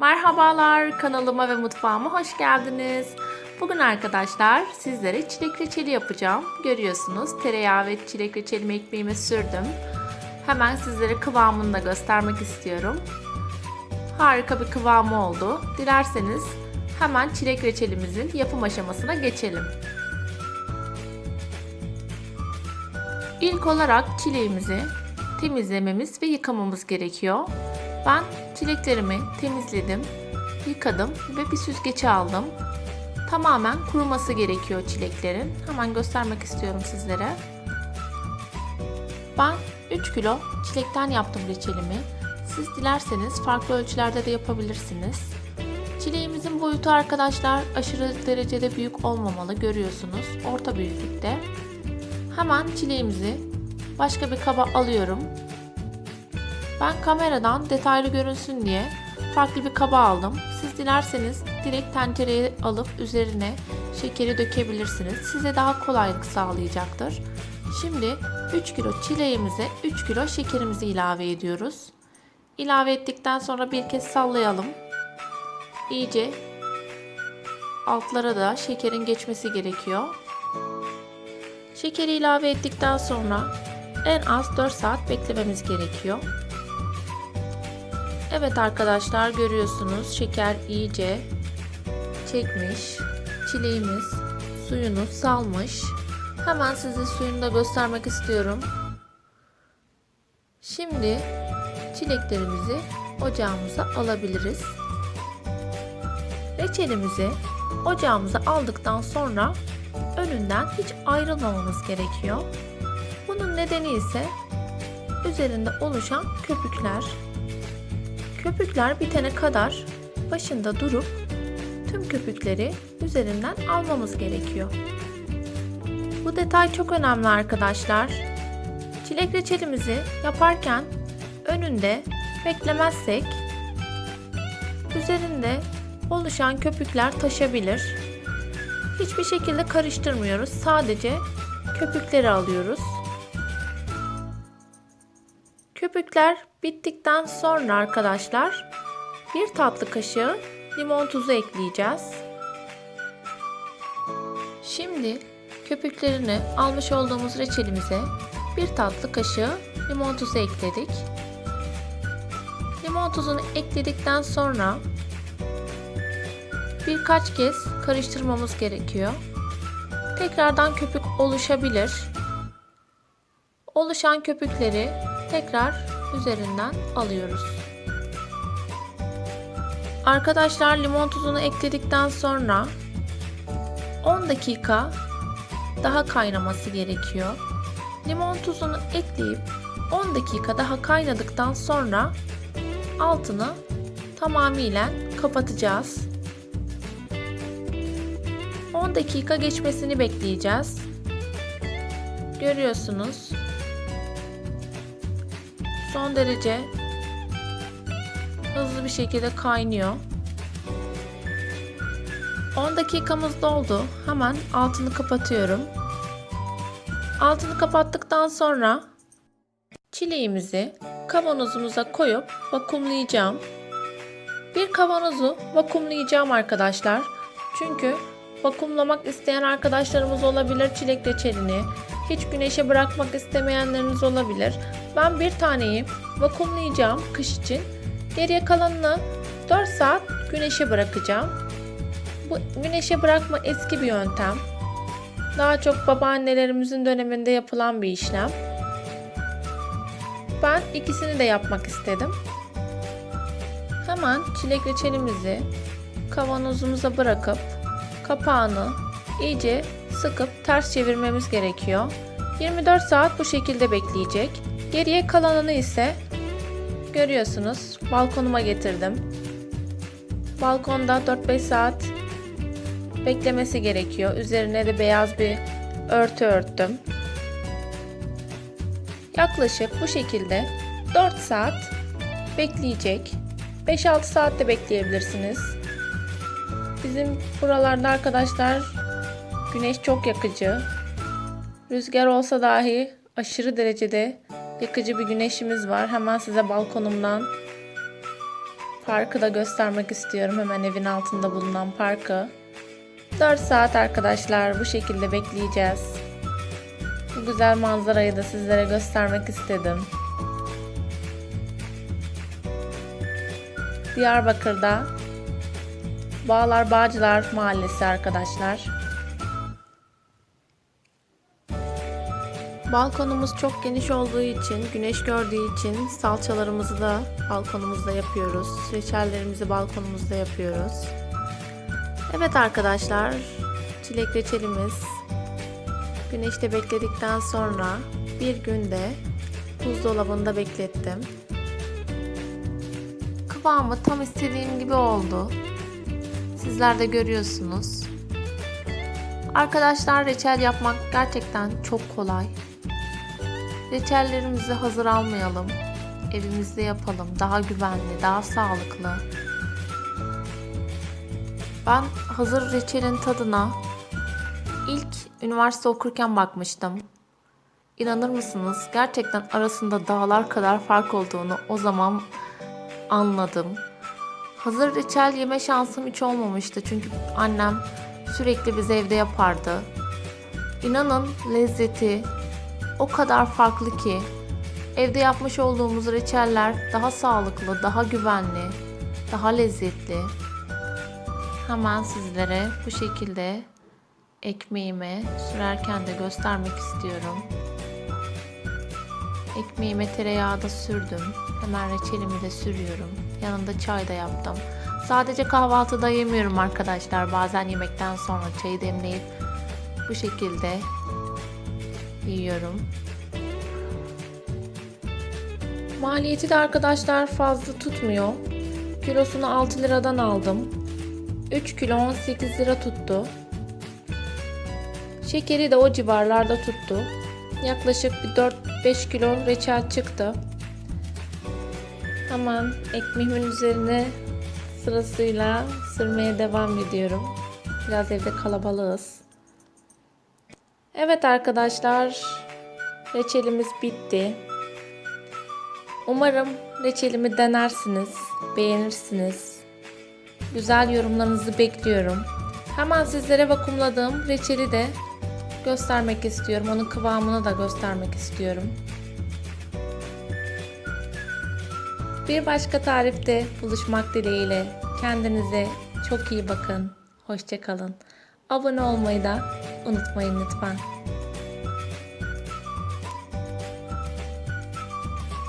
Merhabalar kanalıma ve mutfağıma hoş geldiniz. Bugün arkadaşlar sizlere çilek reçeli yapacağım. Görüyorsunuz tereyağı ve çilek reçelimi ekmeğime sürdüm. Hemen sizlere kıvamını da göstermek istiyorum. Harika bir kıvamı oldu. Dilerseniz hemen çilek reçelimizin yapım aşamasına geçelim. İlk olarak çileğimizi temizlememiz ve yıkamamız gerekiyor. Ben çileklerimi temizledim, yıkadım ve bir süzgece aldım. Tamamen kuruması gerekiyor çileklerin. Hemen göstermek istiyorum sizlere. Ben 3 kilo çilekten yaptım reçelimi. Siz dilerseniz farklı ölçülerde de yapabilirsiniz. Çileğimizin boyutu arkadaşlar aşırı derecede büyük olmamalı görüyorsunuz. Orta büyüklükte. Hemen çileğimizi başka bir kaba alıyorum. Ben kameradan detaylı görünsün diye farklı bir kaba aldım. Siz dilerseniz direkt tencereye alıp üzerine şekeri dökebilirsiniz. Size daha kolaylık sağlayacaktır. Şimdi 3 kilo çileğimize 3 kilo şekerimizi ilave ediyoruz. İlave ettikten sonra bir kez sallayalım. İyice altlara da şekerin geçmesi gerekiyor. Şekeri ilave ettikten sonra en az 4 saat beklememiz gerekiyor. Evet arkadaşlar görüyorsunuz şeker iyice çekmiş. Çileğimiz suyunu salmış. Hemen size suyunu da göstermek istiyorum. Şimdi çileklerimizi ocağımıza alabiliriz. Reçelimizi ocağımıza aldıktan sonra önünden hiç ayrılmamamız gerekiyor. Bunun nedeni ise üzerinde oluşan köpükler. Köpükler bitene kadar başında durup tüm köpükleri üzerinden almamız gerekiyor. Bu detay çok önemli arkadaşlar. Çilek reçelimizi yaparken önünde beklemezsek üzerinde oluşan köpükler taşabilir. Hiçbir şekilde karıştırmıyoruz. Sadece köpükleri alıyoruz. Köpükler bittikten sonra arkadaşlar bir tatlı kaşığı limon tuzu ekleyeceğiz. Şimdi köpüklerini almış olduğumuz reçelimize bir tatlı kaşığı limon tuzu ekledik. Limon tuzunu ekledikten sonra birkaç kez karıştırmamız gerekiyor. Tekrardan köpük oluşabilir. Oluşan köpükleri tekrar üzerinden alıyoruz. Arkadaşlar limon tuzunu ekledikten sonra 10 dakika daha kaynaması gerekiyor. Limon tuzunu ekleyip 10 dakika daha kaynadıktan sonra altını tamamıyla kapatacağız. 10 dakika geçmesini bekleyeceğiz. Görüyorsunuz son derece hızlı bir şekilde kaynıyor. 10 dakikamız doldu. Hemen altını kapatıyorum. Altını kapattıktan sonra çileğimizi kavanozumuza koyup vakumlayacağım. Bir kavanozu vakumlayacağım arkadaşlar. Çünkü vakumlamak isteyen arkadaşlarımız olabilir çilek reçelini. Hiç güneşe bırakmak istemeyenleriniz olabilir. Ben bir taneyi vakumlayacağım kış için. Geriye kalanını 4 saat güneşe bırakacağım. Bu güneşe bırakma eski bir yöntem. Daha çok babaannelerimizin döneminde yapılan bir işlem. Ben ikisini de yapmak istedim. Hemen çilek reçelimizi kavanozumuza bırakıp kapağını iyice sıkıp ters çevirmemiz gerekiyor. 24 saat bu şekilde bekleyecek. Geriye kalanını ise görüyorsunuz balkonuma getirdim. Balkonda 4-5 saat beklemesi gerekiyor. Üzerine de beyaz bir örtü örttüm. Yaklaşık bu şekilde 4 saat bekleyecek. 5-6 saat de bekleyebilirsiniz. Bizim buralarda arkadaşlar güneş çok yakıcı. Rüzgar olsa dahi aşırı derecede yakıcı bir güneşimiz var. Hemen size balkonumdan Parkı da göstermek istiyorum. Hemen evin altında bulunan parkı. 4 saat arkadaşlar bu şekilde bekleyeceğiz. Bu güzel manzarayı da sizlere göstermek istedim. Diyarbakır'da Bağlar Bağcılar Mahallesi arkadaşlar. Balkonumuz çok geniş olduğu için, güneş gördüğü için salçalarımızı da balkonumuzda yapıyoruz. Reçellerimizi balkonumuzda yapıyoruz. Evet arkadaşlar, çilek reçelimiz güneşte bekledikten sonra bir günde buzdolabında beklettim. Kıvamı tam istediğim gibi oldu. Sizler de görüyorsunuz. Arkadaşlar reçel yapmak gerçekten çok kolay. Reçellerimizi hazır almayalım. Evimizde yapalım. Daha güvenli, daha sağlıklı. Ben hazır reçelin tadına ilk üniversite okurken bakmıştım. İnanır mısınız? Gerçekten arasında dağlar kadar fark olduğunu o zaman anladım. Hazır reçel yeme şansım hiç olmamıştı çünkü annem sürekli biz evde yapardı. İnanın lezzeti o kadar farklı ki evde yapmış olduğumuz reçeller daha sağlıklı, daha güvenli, daha lezzetli. Hemen sizlere bu şekilde ekmeğime sürerken de göstermek istiyorum. Ekmeğime tereyağı da sürdüm. Hemen reçelimi de sürüyorum. Yanında çay da yaptım. Sadece kahvaltıda yemiyorum arkadaşlar. Bazen yemekten sonra çayı demleyip bu şekilde yiyorum. Maliyeti de arkadaşlar fazla tutmuyor. Kilosunu 6 liradan aldım. 3 kilo 18 lira tuttu. Şekeri de o civarlarda tuttu. Yaklaşık bir 4-5 kilo reçel çıktı. Hemen ekmeğimin üzerine sırasıyla sürmeye devam ediyorum. Biraz evde kalabalığız. Evet arkadaşlar, reçelimiz bitti. Umarım reçelimi denersiniz, beğenirsiniz. Güzel yorumlarınızı bekliyorum. Hemen sizlere vakumladığım reçeli de göstermek istiyorum. Onun kıvamını da göstermek istiyorum. Bir başka tarifte buluşmak dileğiyle kendinize çok iyi bakın. Hoşçakalın. Abone olmayı da unutmayın lütfen.